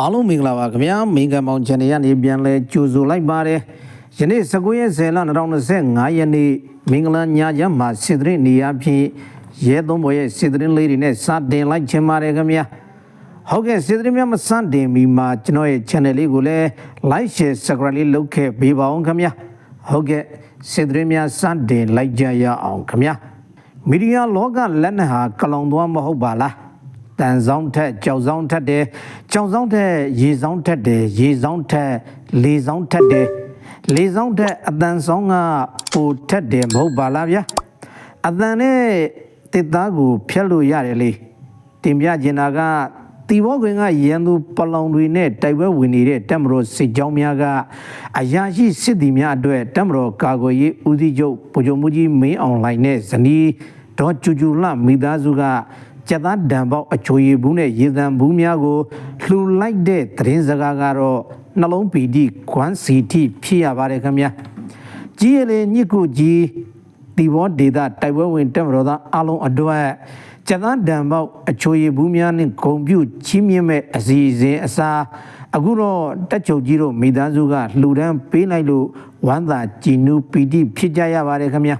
အားလုံးမင်္ဂလာပါခင်ဗျာမင်္ဂမောင် channel ကနေပြန်လဲကြိုဆိုလိုက်ပါတယ်ယနေ့19ရက်10လ2025ရက်နေ့မင်္ဂလာညချမ်းမှာစစ်တရင်နေရာဖြင့်ရဲသုံးဘော်ရဲ့စစ်တရင်လေးတွေနဲ့စတင်လိုက်ချင်ပါတယ်ခင်ဗျာဟုတ်ကဲ့စစ်တရင်များမစတင်မီမှာကျွန်တော်ရဲ့ channel လေးကိုလည်း like share subscribe လေးလုပ်ခဲ့ပေးပါအောင်ခင်ဗျာဟုတ်ကဲ့စစ်တရင်များစတင်လိုက်ကြရအောင်ခင်ဗျာမီဒီယာလောကလက်နက်ဟာကလောင်သွားမဟုတ်ပါလား တန်ဆောင်ထက်ကြောက်ဆောင်ထက်တယ်ကြောက်ဆောင်ထက်ရေဆောင်ထက်တယ်ရေဆောင်ထက်လေဆောင်ထက်တယ်လေဆောင်ထက်အတန်ဆောင်ကပိုထက်တယ်မဟုတ်ပါလားဗျာအတန်နဲ့တစ်သားကိုဖျက်လို့ရတယ်လေတင်ပြကျင်တာကတီဘောခွင်ကရန်သူပလောင်တွေနဲ့တိုက်ပွဲဝင်နေတဲ့တက်မတော်စစ်ကြောင်းများကအရာရှိစစ်သည်များအတွက်တက်မတော်ကာကွယ်ရေးဦးစီးချုပ်ဗိုလ်ချုပ်မှုကြီးမင်းအောင်လှိုင်နဲ့ဇနီးဒေါ်ကျူကျူလှမိသားစုက ကျက်သားဒံပေါက်အချိုရည်ဘူးနဲ့ရေသံဘူးများကိုလှူလိုက်တဲ့သတင်းစကားကတော့နှလုံးပီတိခွမ်းစီတိဖြစ်ရပါတယ်ခင်ဗျာကြီးရလေညစ်ကိုကြီးဒီဘောဒေတာတိုက်ပွဲဝင်တက်မတော်သားအလုံးအတွက်ကျက်သားဒံပေါက်အချိုရည်ဘူးများနဲ့ဂုံပြုချီးမြှင့်မဲ့အစီအစဉ်အစားအခုတော့တက်ချုပ်ကြီးတို့မိသားစုကလှူဒန်းပေးလိုက်လို့ဝမ်းသာကြည်နူးပီတိဖြစ်ကြရပါတယ်ခင်ဗျာ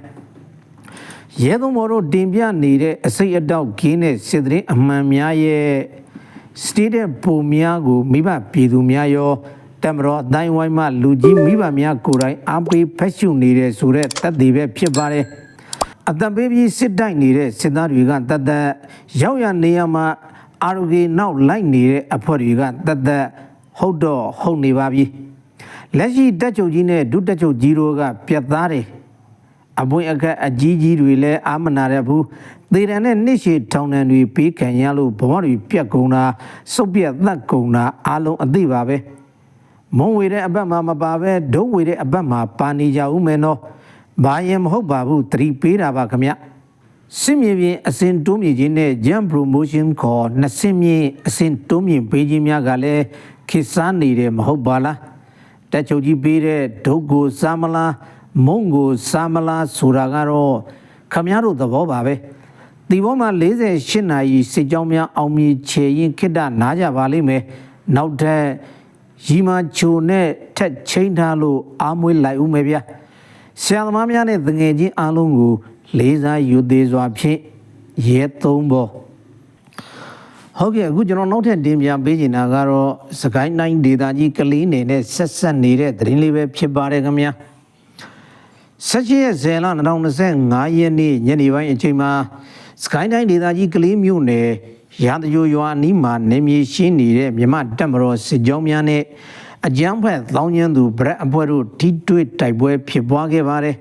ရဲသုံးဘော်တို့တင်ပြနေတဲ့အစိတ်အတောက်ကင်းတဲ့စစ်သတင်းအမှန်များရဲ့စတေးတဲ့ပုံများကိုမိဘပြည်သူများရောတမတော်အတိုင်းဝိုင်းမှလူကြီးမိဘများကိုယ်တိုင်အားပေးဖက်ရှုနေတဲ့ဆိုတဲ့တက်တည်ပဲဖြစ်ပါတယ်အတံပေးပြီးစစ်တိုက်နေတဲ့စစ်သားတွေကတတ်သက်ရောက်ရနေရမှာအာရဂေနောက်လိုက်နေတဲ့အဖွဲ့တွေကတတ်သက်ဟုတ်တော့ဟုတ်နေပါပြီလက်ရှိတက်ချုပ်ကြီးနဲ့ဒုတက်ချုပ်ကြီးတို့ကပြတ်သားတယ် အပွင့်အခက်အကြီးကြီးတွေလည်းအာမနာရဘူးသေတံနဲ့နှစ်ရှည်ထောင်တန်တွေပေးခံရလို့ဘဝတွေပြက်ကုန်တာစုပ်ပြက်သတ်ကုန်တာအားလုံးအသိပါပဲမုံဝေတဲ့အပတ်မှာမပါပဲဒုံဝေတဲ့အပတ်မှာပါနေကြဦးမယ်နော်ဘာရင်မဟုတ်ပါဘူးသတိပေးတာပါခမစစ်မြေပြင်အစဉ်တိုးမြင့်ခြင်းနဲ့ Jam Promotion ခေါ်နှစ်ဆင့်မြင့်အစဉ်တိုးမြင့်ပေးခြင်းများကလည်းခေတ်စားနေတယ်မဟုတ်ပါလားတက်ချုပ်ကြီးပေးတဲ့ဒုတ်ကိုစားမလား မုံကိုစားမလားဆိုတာကတော့ခမည်းတော်သဘောပါပဲဒီဘောမှာ48နာရီစစ်ကြောင်းများအောင်မြင်ချေရင်ခိတ္တနားကြပါလိမ့်မယ်နောက်ထပ်ရီမာချိုနဲ့ထက်ချင်းထားလို့အားမွေးလိုက်ဦးမယ်ဗျာဆရာသမားများနဲ့တငယ်ချင်းအားလုံးကိုလေးစားယူသေးစွာဖြင့်ရဲသုံးဘောဟုတ်ကဲ့အခုကျွန်တော်နောက်ထပ်တင်ပြပေးချင်တာကတော့စကိုင်းတိုင်းဒေသကြီးကလေးနယ်နဲ့ဆက်ဆက်နေတဲ့သတင်းလေးပဲဖြစ်ပါတယ်ခင်ဗျာ ဆက်ချရဲ့ဇယ်လ2025ရက်နေ့ညနေပိုင်းအချိန်မှာစကိုင်းတိုင်းဒေသကြီးကလေးမြို့နယ်ရာတကြိုရွာအနီးမှာနေမြေရှင်းနေတဲ့မြမတက်မတော်စစ်ကြောင်းများနဲ့အကြမ်းဖက်သောင်းကျန်းသူဗရက်အဖွဲ့တို့ထိတွေ့တိုက်ပွဲဖြစ်ပွားခဲ့ပါတယ်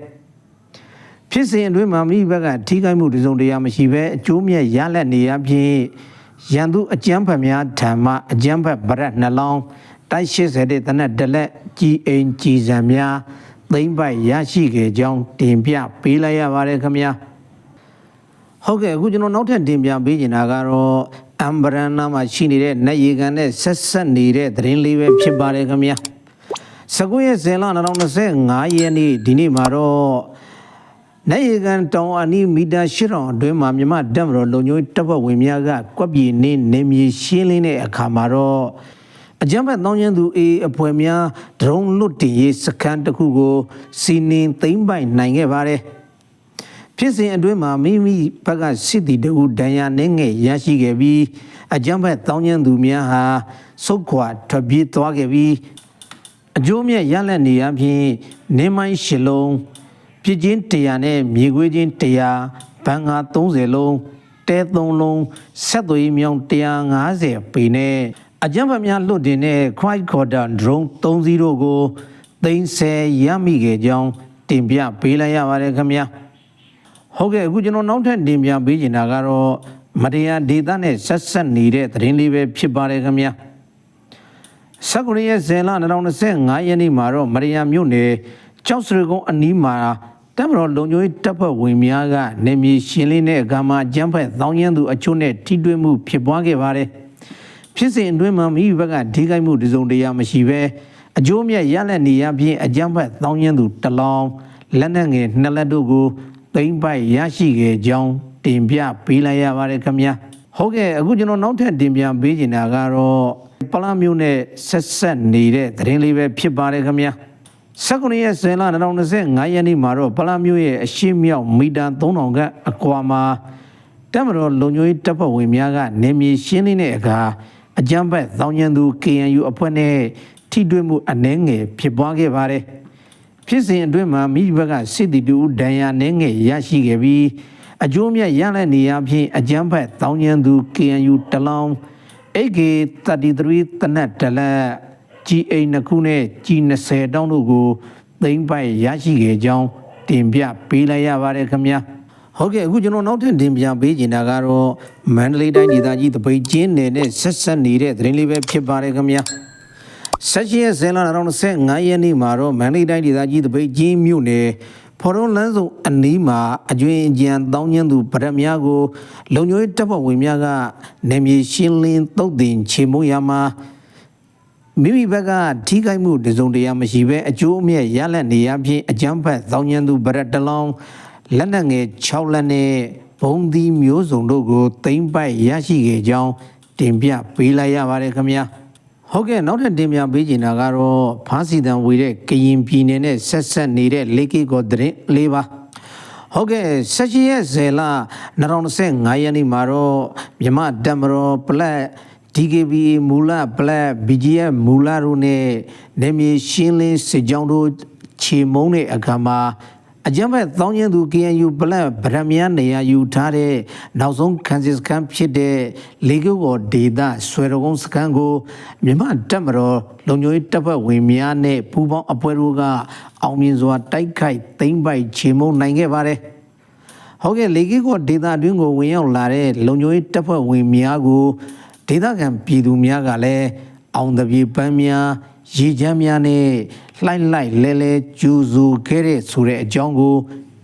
ဖြစ်စဉ်အတွင်းမှာမိဘကထိခိုက်မှုတစုံတရာမရှိဘဲအကျိုးမြတ်ရလက်နေရဖြင့်ရန်သူအကြမ်းဖက်များထံမှအကြမ်းဖက်ဗရက်နှလောင်းတိုက်80တဲ့တနက်တလက်ကြီးအိမ်ကြီးစံများ သိမ့်ပိုက်ရရှိခဲ့ကြောင်းတင်ပြပေးလိုက်ရပါတယ်ခင်ဗျာဟုတ်ကဲ့အခုကျွန်တော်နောက်ထပ်တင်ပြပေးချင်တာကတော့အမ်ဘရန်နာမှာရှိနေတဲ့နတ်ရေကန်နဲ့ဆက်ဆက်နေတဲ့သတင်းလေးပဲဖြစ်ပါတယ်ခင်ဗျာ19ရက်ဇင်လ2025ရက်နေ့ဒီနေ့မှာတော့နိုင်ရကန်တောင်အနီးမီတာ8000အတွင်းမှာမြမဓာတ်မတော်လုံညိုးတပ်ဖွဲ့ဝင်များကကွက်ပြေနေနေမြေရှင်းလင်းတဲ့အခါမှာတော့ အကြမ်းဖက်တောင်းကျမ်းသူအေးအဖွဲ့များဒရုန်းလွတ်တင်ရေးစခန်းတစ်ခုကိုစီနင်းသိမ်းပိုက်နိုင်ခဲ့ပါတယ်ဖြစ်စဉ်အတွင်းမှာမိမိဘက်ကစစ်တီတူဒဏ်ရာနှင်းငယ်ရရှိခဲ့ပြီးအကြမ်းဖက်တောင်းကျမ်းသူများဟာစုတ်ခွာထွက်ပြေးသွားခဲ့ပြီးအကျိုးမြတ်ရလက်နေရဖြင့်နေမိုင်းရှစ်လုံးပြစ်ချင်း100နဲ့မြေခွေးချင်း100ဘန်ငါ30လုံးတဲ3လုံးဆက်သွေးမြောင်း150ပေနဲ့ အကြံဖတ်များလွတ်တင်တဲ့ Quiet Quarter Drone 30ကိုသိန်း10ရမိခဲ့ကြောင်းတင်ပြပေးလိုက်ရပါတယ်ခင်ဗျာဟုတ်ကဲ့အခုကျွန်တော်နောက်ထပ်တင်ပြပေးချင်တာကတော့မတရားဒေသနဲ့ဆက်ဆက်နေတဲ့သတင်းလေးပဲဖြစ်ပါတယ်ခင်ဗျာစက္ကရရဲ့ဇင်လ2025ရက်နေ့မှာတော့မရိယာမြို့နယ်ကျောက်စရကုန်းအနီးမှာတပ်မတော်လုံခြုံရေးတပ်ဖွဲ့ဝင်များကနေမြေရှင်းလင်းတဲ့အခါမှာကျန်းဖက်သောင်းကျန်းသူအချို့နဲ့ထိတွေ့မှုဖြစ်ပွားခဲ့ပါတယ်။ ဖြစ်စဉ်အတွင်းမှာမိဘကထိခိုက်မှုတစုံတရာမရှိဘဲအကျိုးမြတ်ရလက်နေရဖြင့်အကျန်းဖက်သောင်းကျန်းသူတစ်လောင်းလက်နက်ငယ်နှစ်လက်တို့ကိုသိမ့်ပိုက်ရရှိခဲ့ကြောင်းတင်ပြပေးလိုက်ရပါတယ်ခင်ဗျာ။ဟုတ်ကဲ့အခုကျွန်တော်နောက်ထပ်တင်ပြပေးချင်တာကတော့ပလာမျိုးနဲ့ဆက်ဆက်နေတဲ့သတင်းလေးပဲဖြစ်ပါတယ်ခင်ဗျာ19ရက်ဇန်လ2025ရက်နေ့မှာတော့ပလာမျိုးရဲ့အရှိမြောက်မီတာ3000ခန့်အကွာမှာတက်မတော်လုံညွေးတပ်ဖွဲ့ဝင်များကနေမြေရှင်းလင်းတဲ့အခါ အကြမ်းဖက်သောင်းကျန်းသူ KNU အဖွဲ့နဲ့ထိတွေ့မှုအနှဲငယ်ဖြစ်ပွားခဲ့ပါတယ်ဖြစ်စဉ်အတွင်းမှာမိဘကစစ်တီတူဒဏ်ရာနှဲငယ်ရရှိခဲ့ပြီးအကျိုးမြတ်ရတဲ့နေရာဖြင့်အကြမ်းဖက်သောင်းကျန်းသူ KNU တလောင်း AK33 တနက်တလက် GA နှစ်ခုနဲ့ G20 တောင်းတို့ကိုသိမ့်ပိုက်ရရှိခဲ့ကြောင်းတင်ပြပေးလိုက်ရပါတယ်ခင်ဗျာ ဟုတ်ကဲ့အခုကျွန်တော်နောက်ထပ်တင်ပြပေးချင်တာကတော့မန္တလေးတိုင်းဒေသကြီးတပိတ်ကျင်းနယ်နဲ့ဆက်ဆက်နေတဲ့သတင်းလေးပဲဖြစ်ပါတယ်ခင်ဗျာဆက်ရှိရဲ့ဇန်လ2025ရက်နေ့မှာတော့မန္တလေးတိုင်းဒေသကြီးတပိတ်ကျင်းမြို့နယ်ဖော်ရုံးလန်းစုံအနီးမှာအကျွင်းအကြံတောင်းကျင်းသူဗရက်များကိုလုံခြုံရေးတပ်ဖွဲ့ဝင်များကနေမြေရှင်းလင်းတုတ်တင်ချေမှုရမှာမိမိဘက်ကထိခိုက်မှုတစုံတရာမရှိဘဲအကျိုးအမြတ်ရလက်နေရဖြင့်အကြမ်းဖက်သောင်းကျန်းသူဗရက်တလောင်း လက်နက်ငယ်6လက်နဲ့ဘုံသီးမျိုးစုံတို့ကိုသိမ့်ပိုက်ရရှိခဲ့ကြောင်းတင်ပြပေးလိုက်ရပါတယ်ခင်ဗျာဟုတ်ကဲ့နောက်ထပ်တင်ပြပေးချင်တာကတော့ဖားစီတံဝေတဲ့ကရင်ပြည်နယ်နဲ့ဆက်ဆက်နေတဲ့လေကီကိုသတင်းလေးပါဟုတ်ကဲ့ဆက်ရှိရဲ့ဇယ်လ2025ရက်နေ့မှာတော့မြမတမတော်ပလက် DKB မူလပလက် BGF မူလတို့နဲ့နေမြေရှင်းလင်းစစ်ကြောင်းတို့ခြေမုံတဲ့အခါမှာ အကြမ်းဖက်သောင်းကျင်းသူ KNU ပလက်ဗရမယနေရာယူထားတဲ့နောက်ဆုံးခန်းစစ်စခန်းဖြစ်တဲ့လေကုတ်ော်ဒေတာဆွေရကုန်းစခန်းကိုမြမတက်မတော်လုံခြုံရေးတပ်ဖွဲ့ဝင်များနဲ့ပူးပေါင်းအဖွဲ့တို့ကအောင်မြင်စွာတိုက်ခိုက်သိမ်းပိုက်ခြေမုံနိုင်ခဲ့ပါတယ်။ဟုတ်ကဲ့လေကီကိုဒေတာအတွင်းကိုဝင်ရောက်လာတဲ့လုံခြုံရေးတပ်ဖွဲ့ဝင်များကိုဒေသခံပြည်သူများကလည်းအောင်တပြေပန်းများရေချမ်းများနဲ့ လှိုက်လိုက်လဲလဲကျူစုခဲ့တဲ့ဆိုတဲ့အကြောင်းကို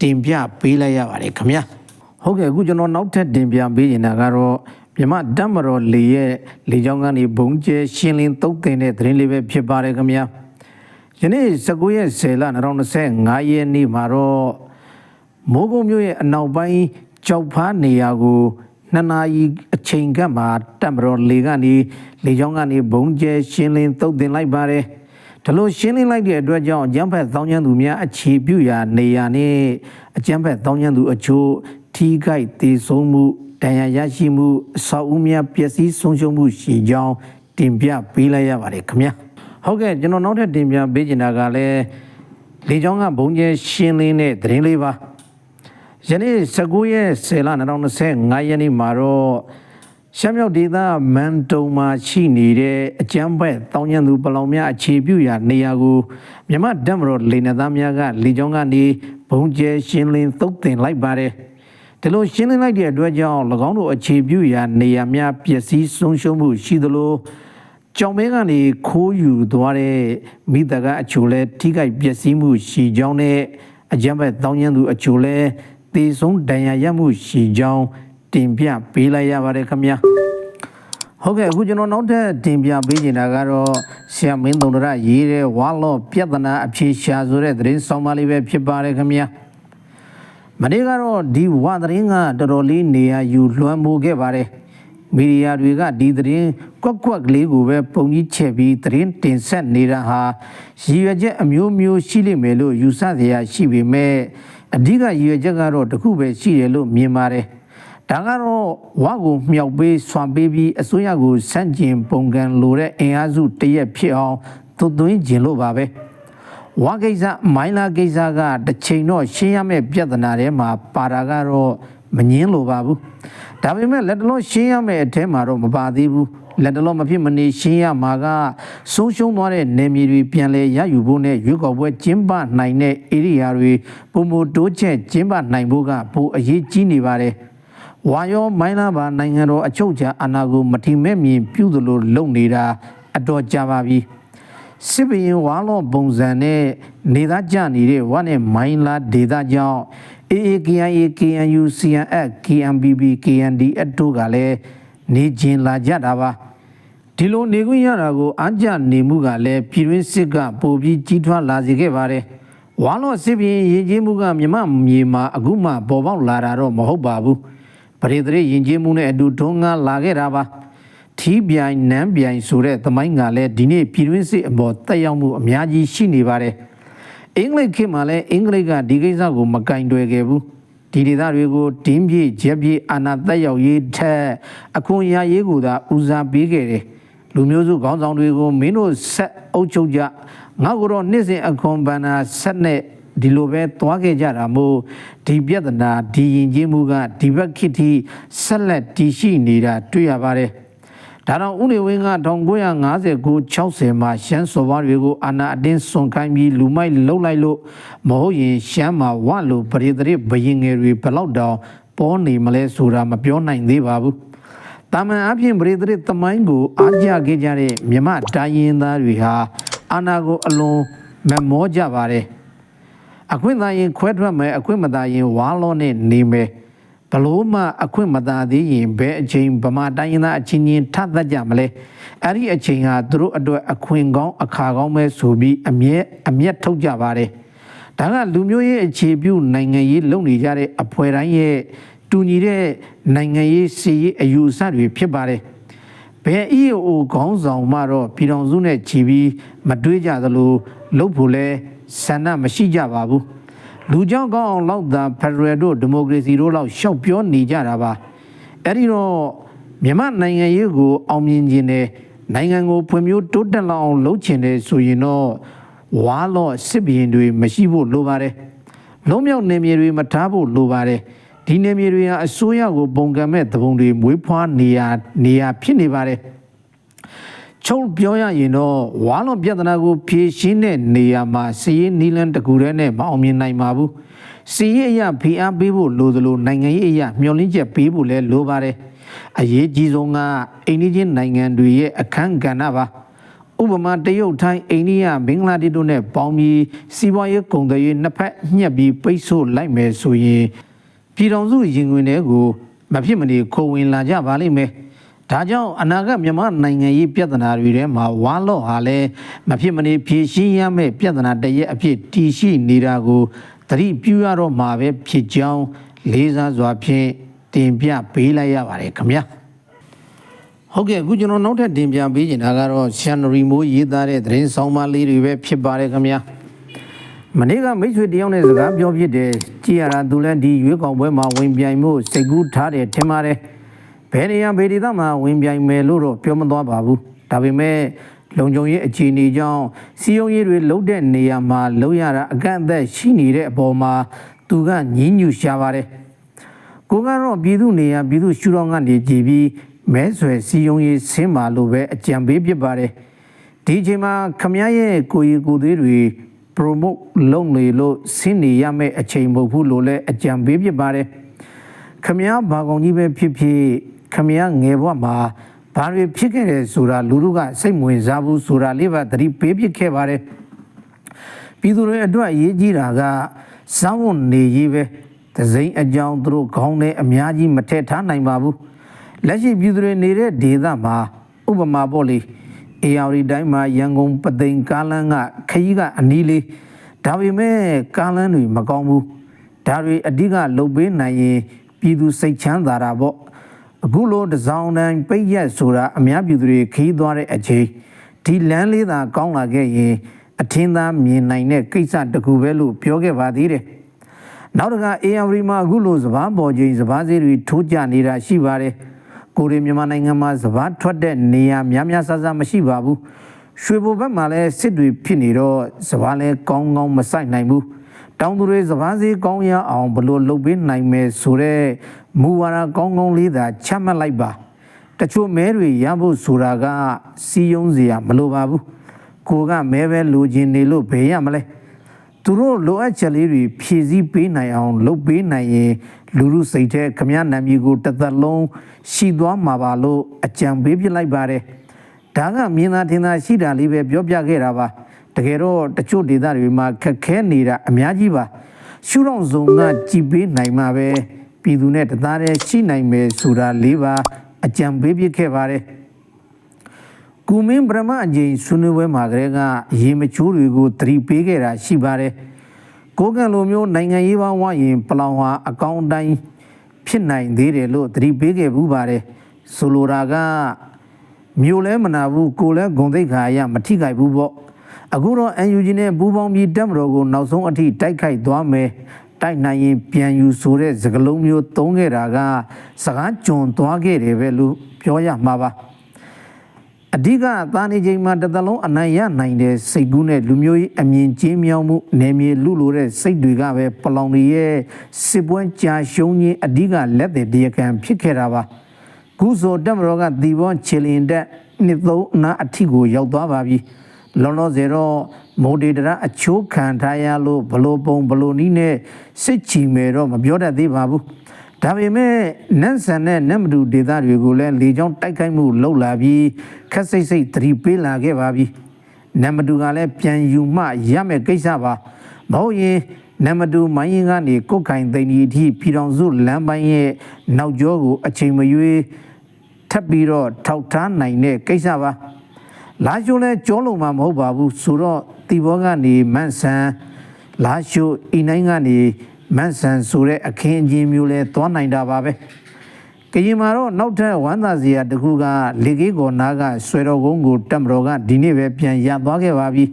တင်ပြပေးလိုက်ရပါတယ်ခင်ဗျာဟုတ်ကဲ့အခုကျွန်တော်နောက်ထပ်တင်ပြပေးနေတာကတော့မြမတတ်မတော်လေရဲ့လေကြောင်းကနေဘုံကျဲရှင်းလင်းတုတ်တင်တဲ့သတင်းလေးပဲဖြစ်ပါတယ်ခင်ဗျာယနေ့19ရက်10လ2025ရက်နေ့မှာတော့မိုးကုတ်မြို့ရဲ့အနောက်ပိုင်းကြောက်ဖားနေရာကိုနှစ်နာရီအချိန်ခန့်မှာတပ်မတော်လေကနေလေကြောင်းကနေဘုံကျဲရှင်းလင်းသုတ်တင်လိုက်ပါတယ် ဒါလို့ရှင်းလင်းလိုက်တဲ့အတွက်ကြောင့်အကြမ်းဖက်သောင်းကျန်းသူများအခြေပြုရာနေရာနဲ့အကြမ်းဖက်သောင်းကျန်းသူအချို့ထိခိုက်ဒေဆုံးမှုတန်ရာရရှိမှုအဆောက်အဦများပျက်စီးဆုံးရှုံးမှုရှိကြောင်းတင်ပြပေးလိုက်ရပါတယ်ခင်ဗျာဟုတ်ကဲ့ကျွန်တော်နောက်ထပ်တင်ပြပေးချင်တာကလည်းလေကြောင်းကဘုံကျဲရှင်းလင်းတဲ့သတင်းလေးပါယနေ့19ရက်10လ2025ရက်နေ့မှာတော့ ရှမ်းမြောက်ဒေသမန်တုံမှာရှိနေတဲ့အကျမ်းဖက်တောင်းကျန်သူပလောင်များအခြေပြုရာနေရာကိုမြမဓာတ်မတော်လေနသားများကလေကြောင်းကနေဘုံကျဲရှင်းလင်းသုတ်တင်လိုက်ပါတယ်ဒီလိုရှင်းလင်းလိုက်တဲ့အတွက်ကြောင့်၎င်းတို့အခြေပြုရာနေရာများပျက်စီးဆုံးရှုံးမှုရှိသလိုကြောင်မဲကနေခိုးယူသွားတဲ့မိသားကအချိုလဲထိခိုက်ပျက်စီးမှုရှိကြောင်းနဲ့အကြမ်းဖက်တောင်းကျန်သူအချိုလဲတေဆုံးဒဏ်ရာရမှုရှိကြောင်း တင်ပြပေးလိုက်ရပါတယ်ခင်ဗျာဟုတ်ကဲ့အခုကျွန်တော်နောက်ထပ်တင်ပြပေးနေတာကတော့ဆရာမင်းတုံတရရေးတဲ့ဝါလော့ပြဿနာအဖြေရှာဆိုတဲ့သတင်းဆောင်ပါလေးပဲဖြစ်ပါတယ်ခင်ဗျာမနေ့ကတော့ဒီဝါသတင်းကတော်တော်လေးနေရာယူလွှမ်းမိုးခဲ့ပါတယ်မီဒီယာတွေကဒီသတင်းကွက်ကွက်ကလေးကိုပဲပုံကြီးချက်ပြီးသတင်းတင်ဆက်နေတာဟာရည်ရွယ်ချက်အမျိုးမျိုးရှိလိမ့်မယ်လို့ယူဆစရာရှိပေမဲ့အဓိကရည်ရွယ်ချက်ကတော့တစ်ခုပဲရှိတယ်လို့မြင်ပါတယ် ဒါကတော့ဝါကိုမြောက်ပေးဆွမ်းပေးပြီးအစိုးရကိုစန့်ကျင်ပုံကံလိုတဲ့အင်အားစုတရက်ဖြစ်အောင်သွတ်သွင်းခြင်းလို့ပါပဲဝါကိစ္စမိုင်းလာကိစ္စကတစ်ချိန်တော့ရှင်းရမယ့်ပြဿနာတွေမှာပါတာကတော့မငင်းလို့ပါဘူးဒါပေမဲ့လက်တလုံးရှင်းရမယ့်အထဲမှာတော့မပါသေးဘူးလက်တလုံးမဖြစ်မနေရှင်းရမှာကဆုံးရှုံးသွားတဲ့နေမြေတွေပြန်လဲရယူဖို့နဲ့ရွေးကောက်ပွဲကျင်းပနိုင်တဲ့ဧရိယာတွေပုံမတိုးချက်ကျင်းပနိုင်ဖို့ကပိုအရေးကြီးနေပါတယ် ဝါရောမိုင်းလာပါနိုင်ငံတော်အချုပ်အခြာအာဏာကိုမထီမဲ့မြင်ပြုသလိုလုပ်နေတာအတော်ကြာပါပြီစစ်ဘရင်ဝါလောပုံစံနဲ့နေသားကြနေတဲ့ဝါနဲ့မိုင်းလာဒေသကြောင့် AAKIA KNU CNF KNBB KNDF တို့ကလည်းနေကျင်လာကြတာပါဒီလိုနေခွင့်ရတာကိုအကြနေမှုကလည်းပြည်တွင်းစစ်ကပိုပြီးကြီးထွားလာစေခဲ့ပါတယ်ဝါလော့စစ်ပြင်ရင်ကျေးမှုကမြမမြေမှာအခုမှပေါ်ပေါက်လာတာတော့မဟုတ်ပါဘူး ပရိသေရင်ကျေးမှုနဲ့အတူထုံးငါလာခဲ့တာပါဒထီးပြိုင်နန်းပြိုင်ဆိုတဲ့သမိုင်းကလည်းဒီနေ့ပြည်တွင်းစစ်အပေါ်တက်ရောက်မှုအများကြီးရှိနေပါတယ်အင်္ဂလိပ်ခေတ်မှာလည်းအင်္ဂလိပ်ကဒီကိစ္စကိုမကင်တွယ်ခဲ့ဘူးဒီဒေသတွေကိုတင်းပြေးချက်ပြေးအာဏာတက်ရောက်ရေးထက်အခွန်ရရေးကိုသာဦးစားပေးခဲ့တယ်လူမျိုးစုခေါင်းဆောင်တွေကိုမင်းတို့ဆက်အုပ်ချုပ်ကြငါတို့တော့နှစ်စဉ်အခွန်ဘဏ္ဍာဆက်နဲ့ ဒီလိုပဲသွားခဲ့ကြတာမို့ဒီပြဿနာဒီရင်ကျေးမှုကဒီဘက်ခေတ်ထိဆက်လက်တည်ရှိနေတာတွေ့ရပါတယ်ဒါတော့ဦးနေဝင်းက1959 60မှာရှမ်းစော်ဘွားတွေကိုအာဏာအတင်းစွန်ခိုင်းပြီးလူမိုက်လှုပ်လိုက်လို့မဟုတ်ရင်ရှမ်းမှာဝလို့ပရိသရစ်ဘရင်ငယ်တွေဘယ်လောက်တောင်ပေါ်နေမလဲဆိုတာမပြောနိုင်သေးပါဘူး။တာမန်အဖြစ်ပရိသရစ်သမိုင်းကိုအားကြခဲ့ကြတဲ့မြမတိုင်းရင်းသားတွေဟာအာဏာကိုအလွန်မမောကြပါတယ်။ အခွင့်သာရင်ခွဲထွက်မယ်အခွင့်မသာရင်ဝါလောနဲ့နေမယ်ဘလို့မှအခွင့်မသာသေးရင်ဘယ်အချိန်ဗမာတိုင်းရင်းသားအချင်းချင်းထပ်သက်ကြမလဲအဲ့ဒီအချိန်ဟာသူတို့အတွက်အခွင့်ကောင်းအခါကောင်းပဲဆိုပြီးအမျက်အမျက်ထုတ်ကြပါတယ်ဒါကလူမျိုးရေးအခြေပြုနိုင်ငံရေးလုပ်နေကြတဲ့အဖွဲ့တိုင်းရဲ့တူညီတဲ့နိုင်ငံရေးစီရေးအယူအဆတွေဖြစ်ပါတယ်ဘယ် EAO ခေါင်းဆောင်မှတော့ပြည်တော်စုနဲ့ချီပြီးမတွေးကြသလိုလုပ်ဖို့လဲ ဆန္ဒမရှိကြပါဘူးလူကြောင့်ကောင်းအောင်လောက်သာဖက်ဒရယ်တို့ဒီမိုကရေစီတို့လောက်ရှောက်ပြောနေကြတာပါအဲ့ဒီတော့မြန်မာနိုင်ငံရေးကိုအောင်မြင်ခြင်းနဲ့နိုင်ငံကိုဖွံ့ဖြိုးတိုးတက်လောက်အောင်လုပ်ချင်တယ်ဆိုရင်တော့ဝါလော့စစ်ဘရင်တွေမရှိဖို့လိုပါတယ်လုံးမြောက်နေမြေတွေမထားဖို့လိုပါတယ်ဒီနေမြေတွေဟာအစိုးရကိုပုံကံမဲ့သဘုံတွေမွေးဖွားနေရနေရဖြစ်နေပါတယ် ချုပ်ပြောရရင်တော့ဝါလွန်ပြဿနာကိုဖြေရှင်းတဲ့နေရာမှာစီးရင်နီလန်တကူတည်းနဲ့မအောင်မြင်နိုင်ပါဘူးစီးရင်အရာဖိအားပေးဖို့လိုသလိုနိုင်ငံရေးအရာမျှော်လင့်ချက်ပေးဖို့လည်းလိုပါတယ်အရေးကြီးဆုံးကအိန္ဒိချင်းနိုင်ငံတွေရဲ့အခန်းကဏ္ဍပါဥပမာတရုတ်ထိုင်းအိန္ဒိယဘင်္ဂလားဒေ့ရှ်တို့နဲ့ပေါင်းပြီးစီးပွားရေးကုန်သွယ်ရေးနှစ်ဖက်ညှက်ပြီးပိတ်ဆို့လိုက်မယ်ဆိုရင်ပြည်တော်စုရင်ဝင်တွေကိုမဖြစ်မနေခိုးဝင်လာကြပါလိမ့်မယ်။ ဒါကြောင့်အနာဂတ်မြန်မာနိုင်ငံရေးပြဿနာတွေထဲမှာဝါလော့ဟာလည်းမဖြစ်မနေဖြေရှင်းရမယ့်ပြဿနာတစ်ရက်အဖြစ်တည်ရှိနေတာကိုသတိပြုရတော့မှာပဲဖြစ်ကြောင်းလေးစားစွာဖြင့်တင်ပြပေးလိုက်ရပါတယ်ခင်ဗျာဟုတ်ကဲ့အခုကျွန်တော်နောက်ထပ်တင်ပြပေးချင်တာကတော့ရှန်ရီမိုးရေးသားတဲ့သတင်းဆောင်မလေးတွေပဲဖြစ်ပါတယ်ခင်ဗျာမနေ့ကမိတ်ဆွေတယောက်နဲ့စကားပြောဖြစ်တယ်ကြည်ရတာသူလည်းဒီရွေးကောက်ပွဲမှာဝင်ပြိုင်မှုစိတ်ကူးထားတယ်ထင်ပါတယ် ဘယ်နေရာဘယ်ဒေသမှာဝင်ပြိုင်မယ်လို့တော့ပြောမသွားပါဘူးဒါပေမဲ့လုံခြုံရေးအခြေအနေကြောင့်စီယုံရေးတွေလုံးတဲ့နေရာမှာလုံရတာအကန့်အသတ်ရှိနေတဲ့အပေါ်မှာသူကညင်းညူရှာပါတယ်ကိုကတော့ပြည်သူနေရာပြည်သူရှူတော်ကနေကြည်ပြီးမဲဆွယ်စီယုံရေးဆင်းပါလို့ပဲအကြံပေးဖြစ်ပါတယ်ဒီအချိန်မှာခမရရဲ့ကိုရီကိုသေးတွေ promote လုပ်နေလို့ဆင်းနေရမယ့်အချိန်မဟုတ်ဘူးလို့လည်းအကြံပေးဖြစ်ပါတယ်ခမရဘာကောင်ကြီးပဲဖြစ်ဖြစ် ခမရငယ်ဘဝမှာဘာတွေဖြစ်ခဲ့တယ်ဆိုတာလူလူကစိတ်မဝင်စားဘူးဆိုတာလေးပါသတိပေးဖြစ်ခဲ့ပါတယ်ပြည်သူတွေအတွက်အရေးကြီးတာကစောင်းဝန်နေရေးပဲသစိမ့်အကြောင်းသူတို့ခေါင်းထဲအများကြီးမထည့်ထားနိုင်ပါဘူးလက်ရှိပြည်သူတွေနေတဲ့ဒေသမှာဥပမာပေါ့လေအေယာရီတိုင်းမှာရန်ကုန်ပသိမ်ကားလမ်းကခရီးကအနီးလေးဒါပေမဲ့ကားလမ်းတွေမကောင်းဘူးဒါတွေအဓိကလုတ်ပေးနိုင်ရင်ပြည်သူစိတ်ချမ်းသာတာပေါ့ အခုလိုတစောင်းတန်းပိတ်ရက်ဆိုတာအများပြည်သူတွေခီးသွားတဲ့အချိန်ဒီလမ်းလေးသာကောင်းလာခဲ့ရင်အထင်းသားမြင်နိုင်တဲ့ကိစ္စတစ်ခုပဲလို့ပြောခဲ့ပါသေးတယ်နောက်တစ်ခါ AR မှာအခုလိုစပားပေါ်ချိန်စပားစည်းတွေထိုးကြနေတာရှိပါတယ်ကိုရီမြန်မာနိုင်ငံမှာစပားထွက်တဲ့နေရာများများဆဆမရှိပါဘူးရွှေဘိုဘက်မှာလည်းစစ်တွေဖြစ်နေတော့စပားလည်းကောင်းကောင်းမဆိုင်နိုင်ဘူး တောင်သူတွေစပားစည်းကောင်းရအောင်ဘယ်လို့လုပ်ပေးနိုင်မယ်ဆိုတော့မူဝါဒကောင်းကောင်းလေးသာချမှတ်လိုက်ပါတချို့မဲတွေရဖို့ဆိုတာကစီယုံစရာမလိုပါဘူးကိုကမဲပဲလိုချင်နေလို့ဘယ်ရမလဲသူတို့လိုအပ်ချက်လေးတွေဖြည့်ဆည်းပေးနိုင်အောင် လုပ်ပေးနိုင်ရင်လူလူစိတ်ထဲခမရနာမည်ကိုတစ်သက်လုံးရှိသွားမှာပါလို့အကြံပေးပြလိုက်ပါတယ်ဒါကမြင်သာထင်သာရှိတာလေးပဲပြောပြခဲ့တာပါ တကယ်တော့တချို့ဒေသတွေမှာခက်ခဲနေတာအများကြီးပါရှုတော့စုံကကြည်ပေးနိုင်မှာပဲပြည်သူနဲ့တသားတည်းရှိနိုင်မယ်ဆိုတာလေးပါအကြံပေးပြခဲ့ပါတယ်ကူမင်းဗြဟ္မအကျိန်ဆွေးနွေးပွဲမှာကလေးကရေမချိုးတွေကိုသတိပေးခဲ့တာရှိပါတယ်။ကိုကံလိုမျိုးနိုင်ငံရေးပေါင်းဝရင်ပလောင်ဟာအကောင့်တိုင်းဖြစ်နိုင်သေးတယ်လို့သတိပေးခဲ့ဘူးပါတယ်။ဆိုလိုတာကမျိုးလဲမနာဘူးကိုလဲဂုံသိက္ခာအရမထိခိုက်ဘူးပေါ့ အခုတော့ UNG နဲ့ပူးပေါင်းပြီးတက်မတော်ကိုနောက်ဆုံးအထိတိုက်ခိုက်သွားမယ်တိုက်နိုင်ရင်ပြန်ယူဆိုတဲ့စကားလုံးမျိုးသုံးခဲ့တာကစကားကြုံသွားခဲ့တယ်ပဲလို့ပြောရမှာပါအဓိကသာနေချိန်မှာတစ်သလုံးအနိုင်ရနိုင်တဲ့စိတ်ကူးနဲ့လူမျိုးရေးအမြင်ကျင်းမြောင်းမှုနယ်မြေလူလိုတဲ့စိတ်တွေကပဲပလောင်တွေရဲ့စစ်ပွဲကြာရှုံးခြင်းအဓိကလက်တွေတရားခံဖြစ်ခဲ့တာပါကုဆိုတက်မတော်ကဒီဘောချီလင်တက်နှစ်သုံးအနာအထိကိုရောက်သွားပါပြီ လောလောဆယ်တော့မိုဒီတရာအချိုးခံထားရလို့ဘလို့ပုံဘလို့နီးနဲ့စစ်ချီမယ်တော့မပြောတတ်သေးပါဘူးဒါပေမဲ့နန်းဆန်နဲ့နတ်မတူဒေသတွေကိုလည်းလေကြောင်းတိုက်ခိုက်မှုလှုပ်လာပြီးခက်စိတ်စိတ်သတိပေးလာခဲ့ပါပြီနတ်မတူကလည်းပြန်ယူမှရမယ်ကိစ္စပါမဟုတ်ရင်နမတူမိုင်းရင်ကနေကုတ်ခိုင်သိန်းကြီးအထိပြည်တော်စုလမ်းပိုင်းရဲ့နောက်ကျောကိုအချိန်မရွေးထပ်ပြီးတော့ထောက်ထားနိုင်တဲ့ကိစ္စပါ လာရှိုးလဲကြောလုံးမှာမဟုတ်ပါဘူးဆိုတော့တီဘောကနေမန့်ဆန်လာရှိုးအီနိုင်ကနေမန့်ဆန်ဆိုတဲ့အခင်းအကျင်းမျိုးလဲသွားနိုင်တာပါပဲကရင်မှာတော့နောက်ထပ်ဝမ်းသာစရာတစ်ခုကလေကေးကောနာကဆွေတော်ကုန်းကိုတက်မတော်ကဒီနေ့ပဲပြန်ရသွားခဲ့ပါပြီ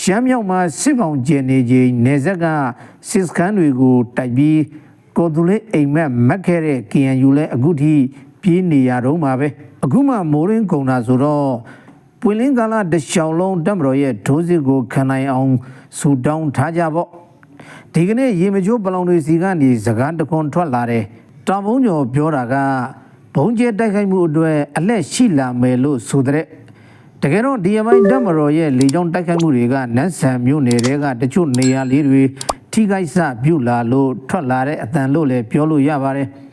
ရှမ်းမြောက်မှာစစ်ပောင်ကျင်နေချိန်နေဆက်ကစစ်စခန်းတွေကိုတိုက်ပြီးကိုသူလေးအိမ်မက်မက်ခဲ့တဲ့ KNU လဲအခုထိပြေးနေရတော့မှာပဲအခုမှမိုးရင်းကုန်တာဆိုတော့ ပွင့်လင်းကာလတစ်လျှောက်လုံးတက်မတော်ရဲ့ဒိုးစစ်ကိုခံနိုင်အောင်ဆူတောင်းထားကြပေါ့ဒီကနေ့ရေမချိုးပလောင်တွေစီကနေစကားတခွန်ထွက်လာတယ်။တောင်ဘုံကျော်ပြောတာကဘုံကျဲတိုက်ခိုက်မှုအတွက်အလက်ရှိလာမယ်လို့ဆိုတဲ့တကယ်တော့ဒီအမိုင်းဓမ္မတော်ရဲ့လေကြောင်းတိုက်ခိုက်မှုတွေကနတ်ဆန်မြို့နယ်တွေကတချို့နေရာလေးတွေထိခိုက်စပြုလာလို့ထွက်လာတဲ့အတန်လို့လည်းပြောလို့ရပါတယ်။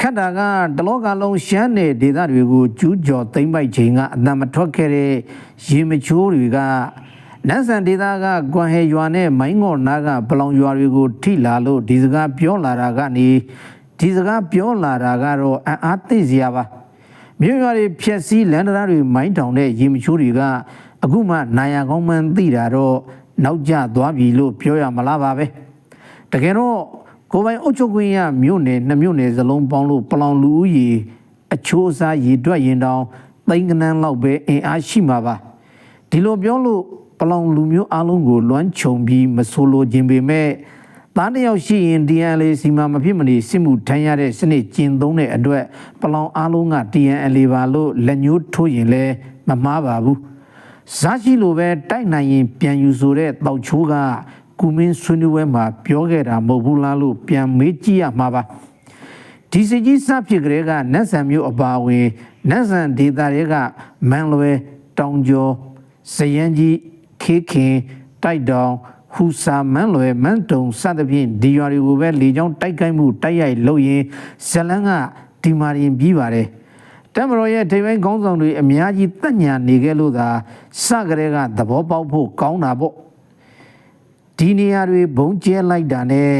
ခက်တာကတလောကလုံးရှမ်းနယ်ဒေသတွေကိုကျူးကျော်သိမ့်ပိုက်ချိန်ကအတန်မထွက်ခဲ့တဲ့ရေမချိုးတွေကနန်းဆန်ဒေသကကွမ်ဟေရွာနဲ့မိုင်းငေါ်နာကပလောင်ရွာတွေကိုထိလာလို့ဒီစကားပြောလာတာကနေဒီစကားပြောလာတာကတော့အံ့အားသိစရာပါမြို့ရွာတွေဖြက်စီးလန်ဒရာတွေမိုင်းတောင်တဲ့ရေမချိုးတွေကအခုမှနာယာကောင်းမှန်းသိတာတော့နောက်ကျသွားပြီလို့ပြောရမလားပါပဲတကယ်တော့ ကိုယ်ပိုင်အုပ်ချုပ်ခွင့်ရမြို့နယ်နှစ်မြို့နယ်စလုံးပေါင်းလို့ပလောင်လူဦးရေအချိုးအစားရေတွက်ရင်တောင်သိန်းကနန်းလောက်ပဲအင်အားရှိမှာပါဒီလိုပြောလို့ပလောင်လူမျိုးအလုံးကိုလွမ်းခြုံပြီးမဆိုလိုခြင်းပေမဲ့သားတစ်ယောက်ရှိရင် DNL စီမံမဖြစ်မနေစစ်မှုထမ်းရတဲ့စနစ်ကျင့်သုံးတဲ့အတွက်ပလောင်အလုံးက DNL ပါလို့လက်ညှိုးထိုးရင်လည်းမမှားပါဘူးဇာရှိလိုပဲတိုက်နိုင်ရင်ပြန်ယူဆိုတဲ့တောက်ချိုးက ကုမင်းဆွေးနွေးပွဲမှာပြောခဲ့တာမဟုတ်ဘူးလားလို့ပြန်မေးကြည့်ရမှာပါဒီစီကြီးစဖြစ်ကလေးကနတ်ဆန်မျိုးအပါအဝင်နတ်ဆန်ဒေသတွေကမန်လွယ်တောင်ကျော်စရန်ကြီးခေးခင်တိုက်တောင်ဟူစာမန်လွယ်မန်တုံစသဖြင့်ဒီရွာတွေကိုပဲလေကြောင်းတိုက်ခိုက်မှုတိုက်ရိုက်လုပ်ရင်ဇလန်းကဒီမာရင်ပြီးပါတယ်တမတော်ရဲ့ထိပ်ပိုင်းခေါင်းဆောင်တွေအများကြီးတက်ညာနေခဲ့လို့သာစကလေးကသဘောပေါက်ဖို့ကောင်းတာပေါ့ ဒီနေရာတွေဘုံကျဲလိုက်တာနဲ့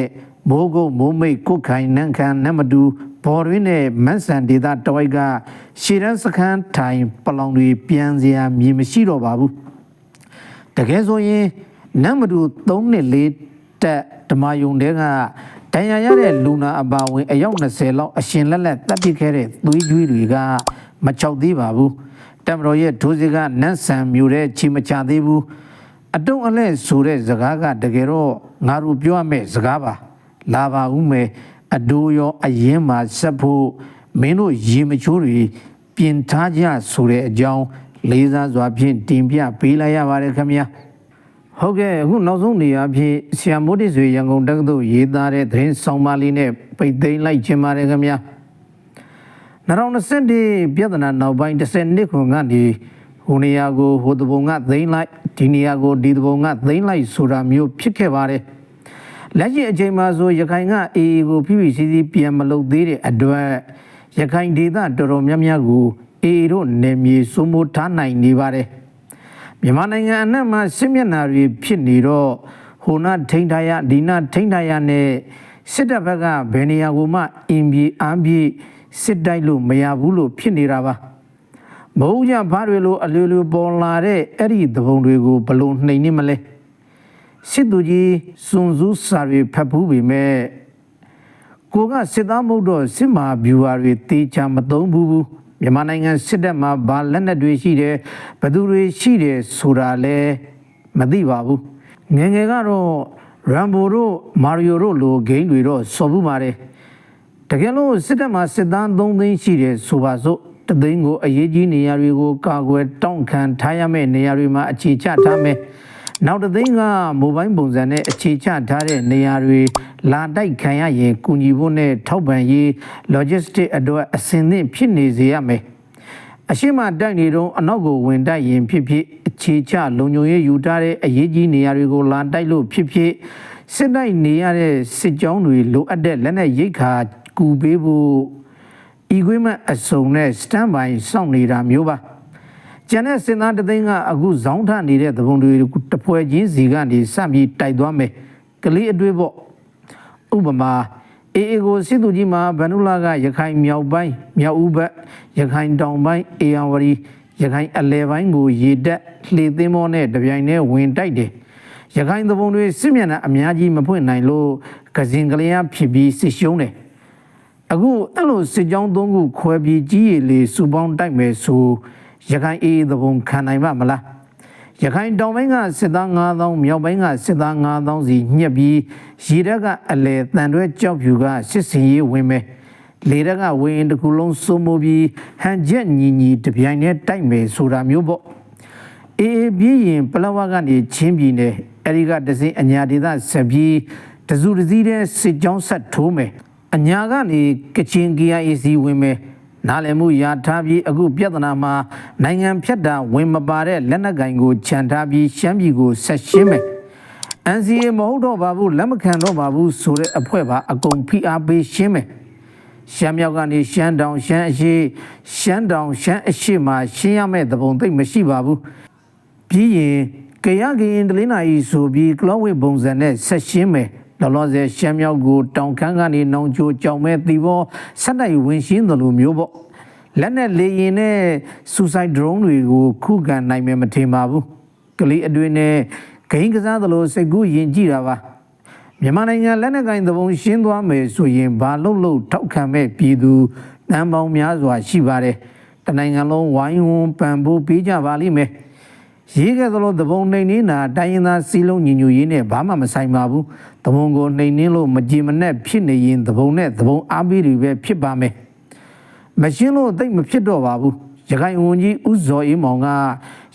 မိုးကုတ်မိုးမိတ်ကုတ်ခိုင်နန်းခမ်းနတ်မတူဘော်ရင်းနဲ့မန့်ဆန်ဒေတာတဝိုက်ကရှေရန်စခန်းထိုင်ပလောင်တွေပြန်စရာမြေမရှိတော့ပါဘူးတကယ်ဆိုရင်နတ်မတူ3နှစ်4တက်ဓမ္မယုံတဲကတန်ရာရတဲ့လူနာအပါဝင်အယောက်20လောက်အရှင်လက်လက်တပ်ပစ်ခဲ့တဲ့သွေးကြွေးတွေကမချောက်သေးပါဘူးတမတော်ရဲ့ဒိုးစကနတ်ဆန်မျိုးတဲ့ချီမချသေးဘူး အတုံးအလဲဆိုတဲ့စကားကတကယ်တော့ငါတို့ပြောရမယ့်စကားပါလာပါဦးမယ်အဒိုးရောအရင်မှာဆက်ဖို့မင်းတို့ရေမချိုးတွေပြင်ထားကြဆိုတဲ့အကြောင်းလေးစားစွာဖြင့်တင်ပြပေးလိုက်ရပါတယ်ခင်ဗျာဟုတ်ကဲ့အခုနောက်ဆုံးနေရာဖြင့်ဆရာမိုးတိဆွေရန်ကုန်တက္ကသိုလ်ရေးသားတဲ့သတင်းဆောင်ပါလေးနဲ့ပိတ်သိမ်းလိုက်ခြင်းပါတယ်ခင်ဗျာ2020ပြဿနာနောက်ပိုင်း10နှစ်ခွန်ကနေဟိုနေရာကိုဟိုတပုံကသိမ်းလိုက် ဒီနေရာကိုဒီတပုံကသိမ်းလိုက်ဆိုတာမျိုးဖြစ်ခဲ့ပါတယ်လက်ရှိအချိန်မှာဆိုရခိုင်ကအေအေကိုဖိဖိစီးစီးပြန်မလုပ်သေးတဲ့အတွက်ရခိုင်ဒေသတော်တော်များများကိုအေအေတို့နေမြေစိုးမိုးထားနိုင်နေပါတယ်မြန်မာနိုင်ငံအနှံ့မှာစစ်မျက်နှာတွေဖြစ်နေတော့ဟိုနာထိန်ထားရဒီနာထိန်ထားရနဲ့စစ်တပ်ဘက်ကဘယ်နေရာကိုမှအင်ပြေအမ်းပြေစစ်တိုက်လို့မရဘူးလို့ဖြစ်နေတာပါ မဟုတ်ကြဘာတွေလိုအလိုလိုပေါ်လာတဲ့အဲ့ဒီသဘုံတွေကိုဘလို့နှိမ်နေမလဲစစ်သူကြီးစွန်စူးစာတွေဖတ်ဘူးပေမဲ့ကိုကစစ်သားမဟုတ်တော့စစ်မာဗျူဟာတွေတေချာမသုံးဘူးဘူးမြန်မာနိုင်ငံစစ်တပ်မှာဘာလက်နက်တွေရှိတယ်ဘယ်သူတွေရှိတယ်ဆိုတာလည်းမသိပါဘူးငယ်ငယ်ကတော့ရမ်ဘိုတို့မာရီယိုတို့လိုဂိမ်းတွေတော့စော်ဘူးပါတယ်တကယ်လို့စစ်တပ်မှာစစ်သား3သိန်းရှိတယ်ဆိုပါစို့ တသိန်းကိုအရေးကြီးနေရာတွေကိုကာကွယ်တောင့်ခံထားရမယ့်နေရာတွေမှာအခြေချထားမယ်နောက်တစ်သိန်းကမိုဘိုင်းပုံစံနဲ့အခြေချထားတဲ့နေရာတွေလာတိုက်ခံရရင်ကူညီဖို့နဲ့ထောက်ပံ့ရေး logistic အတွက်အဆင်သင့်ဖြစ်နေစေရမယ်အရှိမတိုက်နေတော့အနောက်ကိုဝင်တိုက်ရင်ဖြစ်ဖြစ်အခြေချလုံခြုံရေးယူထားတဲ့အရေးကြီးနေရာတွေကိုလာတိုက်လို့ဖြစ်ဖြစ်စစ်တိုက်နေရတဲ့စစ်ကြောင်းတွေလိုအပ်တဲ့လက်နက်ရိတ်ခါကူပေးဖို့ equipment အစုံနဲ့ stand by စောင့်နေတာမျိုးပါကျန်တဲ့စင်သားတသိန်းကအခုဇောင်းထနေတဲ့သဘုံတွေတပွဲချင်းစီကနေစပြီးတိုက်သွားမယ်ကလေးအတွေ့ပေါ့ဥပမာအေအေကိုစစ်သူကြီးမှာဗန္ဓုလာကရခိုင်မြောက်ပိုင်းမြောက်ဦးဘက်ရခိုင်တောင်ပိုင်းအေယံဝရီရခိုင်အလဲပိုင်းကိုရေတက်လှေသင်းမောနဲ့တပြိုင်တည်းဝင်တိုက်တယ်ရခိုင်သဘုံတွေစစ်မျက်နှာအများကြီးမဖွင့်နိုင်လို့ကစင်ကလေးအဖြစ်ပြီးစစ်ရှုံးတယ် အခုအဲ့လိုစစ်ကြောင်းသုံးခုခွဲပြီးကြီးရည်လေးစုပေါင်းတိုက်မယ်ဆိုရခိုင်အေးသဘုံခံနိုင်ပါမလားရခိုင်တောင်ပိုင်းကစစ်သား9000မြောက်ပိုင်းကစစ်သား9000စီညှက်ပြီးရေတက်ကအလဲတန်တွဲကြောက်ဖြူကစစ်စင်ရေးဝင်မယ်လေတက်ကဝင်းတစ်ခုလုံးစိုးမိုးပြီးဟန်ချက်ညီညီတပြိုင်တည်းတိုက်မယ်ဆိုတာမျိုးပေါ့အေးအေးပြီးရင်ပလဝကနေချင်းပြည်နယ်အဲဒီကတစင်းအညာဒေသဆက်ပြီးတစုတစည်းတဲ့စစ်ကြောင်းဆက်ထိုးမယ် အညာကနေကချင် KIAC ဝင်မယ်နားလည်မှုရထားပြီးအခုပြဿနာမှာနိုင်ငံဖြတ်တာဝင်မပါတဲ့လက်နက်ကင်ကိုခြံထားပြီးရှမ်းပြည်ကိုဆက်ရှင်းမယ် NCA မဟုတ်တော့ပါဘူးလက်မခံတော့ပါဘူးဆိုတဲ့အဖွဲ့ပါအကုန်ဖိအားပေးရှင်းမယ်ရှမ်းမြောက်ကနေရှမ်းတောင်ရှမ်းအရှိရှမ်းတောင်ရှမ်းအရှိမှာရှင်းရမယ့်သဘုံသိပ်မရှိပါဘူးပြီးရင်ကြရကရင်တလင်းနာကြီးဆိုပြီးကလောဝိပုံစံနဲ့ဆက်ရှင်းမယ် လောလောဆယ်ရှမ်းမြောက်ကိုတောင်ခမ်းကနေနောင်ချိုကြောင်မဲ့တီဘောဆက်တိုက်ဝင်ရှင်းတယ်လို့မျိုးပေါ့လက်နဲ့လေရင်နဲ့ suicide drone တွေကိုခုခံနိုင်မယ်မထင်ပါဘူးကလေးအတွင်းနဲ့ဂိမ်းကစားသလိုစိတ်ကူးယဉ်ကြည့်တာပါမြန်မာနိုင်ငံလက်နက်ကင်သဘုံရှင်းသွားမယ်ဆိုရင်ဘာလို့လို့ထောက်ခံမဲ့ပြည်သူတန်ပေါင်းများစွာရှိပါတယ်တနိုင်ငံလုံးဝိုင်းဝန်းပံ့ပိုးပေးကြပါလိမ့်မယ် ရေးခဲ့သလိုသဘုံနှိမ်နှင်းတာတိုင်းရင်းသားစီးလုံးညီညွတ်ရေးနဲ့ဘာမှမဆိုင်ပါဘူးသဘုံကိုနှိမ်နှင်းလို့မကြည်မနဲ့ဖြစ်နေရင်သဘုံနဲ့သဘုံအားပေးတွေပဲဖြစ်ပါမယ်မရှင်းလို့သိပ်မဖြစ်တော့ပါဘူးရခိုင်ဝန်ကြီးဦးဇော်အေးမောင်က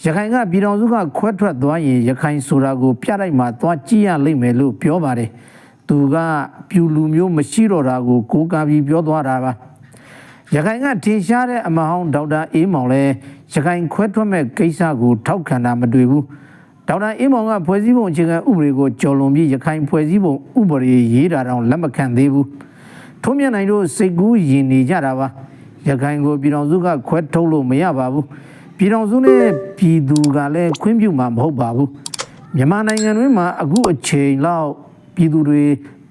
ရခိုင်ကပြည်တော်စုကခွဲထွက်သွားရင်ရခိုင်ဆိုတာကိုပြလိုက်မှသွားကြည့်ရလိမ့်မယ်လို့ပြောပါတယ်သူကပြူလူမျိုးမရှိတော့တာကိုကိုးကားပြီးပြောသွားတာပါရခိုင်ကထင်ရှားတဲ့အမဟောင်းဒေါက်တာအေးမောင်လည်း ရခိုင်ခွဲထွက်မဲ့ကိစ္စကိုထောက်ခံတာမတွေ့ဘူးဒေါက်တာအေးမောင်ကဖွဲ့စည်းပုံအခြေခံဥပဒေကိုကျော်လွန်ပြီးရခိုင်ဖွဲ့စည်းပုံဥပဒေရေးတာတော့လက်မခံသေးဘူးထုံးမြတ်နိုင်တို့စိတ်ကူးယဉ်နေကြတာပါရခိုင်ကိုပြည်တော်စုကခွဲထုတ်လို့မရပါဘူးပြည်တော်စုနဲ့ပြည်သူကလည်းခွင့်ပြုမှာမဟုတ်ပါဘူးမြန်မာနိုင်ငံတွင်းမှာအခုအချိန်လောက်ပြည်သူတွေ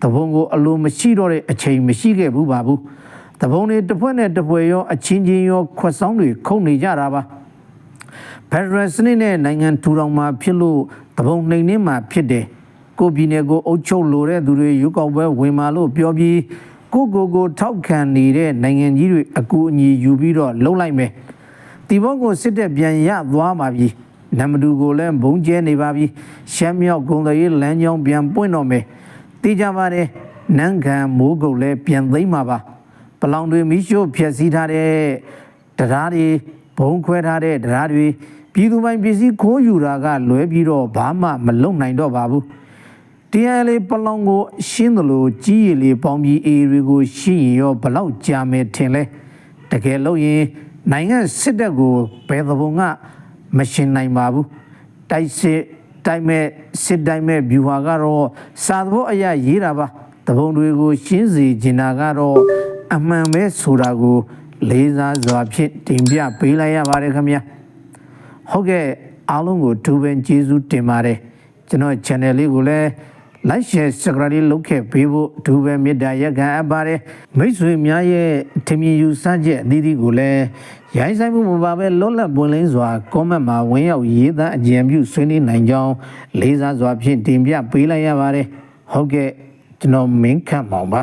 သဘုံကိုအလိုမရှိတော့တဲ့အချိန်မရှိခဲ့ဘူးပါဘူး တပုံတွေတစ်ဖွဲ့နဲ့တစ်ဖွဲ့ရောအချင်းချင်းရောခွက်ဆောင်တွေခုန်နေကြတာပါဖက်ဒရယ်စနစ်နဲ့နိုင်ငံထူထောင်မှာဖြစ်လို့တပုံနှိမ်နှင်းမှာဖြစ်တယ်ကိုပြည်နယ်ကိုအုပ်ချုပ်လိုတဲ့သူတွေရုပ်ောက်ပွဲဝင်มาလို့ပြောပြီးကိုကိုကိုထောက်ခံနေတဲ့နိုင်ငံကြီးတွေအကူအညီယူပြီးတော့လှုပ်လိုက်မယ်တီဘောကိုစစ်တပ်ပြန်ရသွားပါပြီနမတူကိုလည်းဘုံကျဲနေပါပြီရှမ်းမြောက်ဂုံတရေးလမ်းကြောင်းပြန်ပွင့်တော့မယ်သိကြပါတယ်နန်းခံမိုးကုတ်လည်းပြန်သိမ်းမှာပါ ပလောင်တွေမိရှို့ဖျက်ဆီးထားတဲ့တရားတွေဘုံခွဲထားတဲ့တရားတွေပြည်သူပိုင်ပစ္စည်းခိုးယူတာကလွဲပြီးတော့ဘာမှမလုံနိုင်တော့ပါဘူးတရားလေးပလောင်ကိုရှင်းသလိုကြီးရည်လေးပေါင်းပြီးအေတွေကိုရှင်းရင်ရောဘလောက်ကြာမယ်ထင်လဲတကယ်လို့ရင်နိုင်ငံစစ်တပ်ကိုဘယ်သဘုံကမရှင်းနိုင်ပါဘူးတိုက်စစ်တိုက်မဲ့စစ်တိုက်မဲ့ဗျူဟာကတော့စာသဘောအရာရေးတာပါတဘုံတွေကိုရှင်းစီကျင်တာကတော့ အမှန်ပဲဆိုတာကိုလေးစားစွာဖြင့်တင်ပြပေးလိုက်ရပါတယ်ခင်ဗျာဟုတ်ကဲ့အားလုံးကိုဒူပင်ကျေးဇူးတင်ပါတယ်ကျွန်တော် channel လေးကိုလည်း like share subscribe လေးလုပ်ခဲ့ပေးဖို့ဒူပင်မေတ္တာရက်ခံအပ်ပါတယ်မိတ်ဆွေများရဲ့ထင်မြင်ယူဆချက်အသီးသီးကိုလည်းရိုင်းဆိုင်မှုမပါပဲလွတ်လပ်ပွင့်လင်းစွာ comment မှာဝင်ရောက်ရေးသားအကြံပြုဆွေးနွေးနိုင်ကြောင်းလေးစားစွာဖြင့်တင်ပြပေးလိုက်ရပါတယ်ဟုတ်ကဲ့ကျွန်တော်မင်းခန့်မောင်ပါ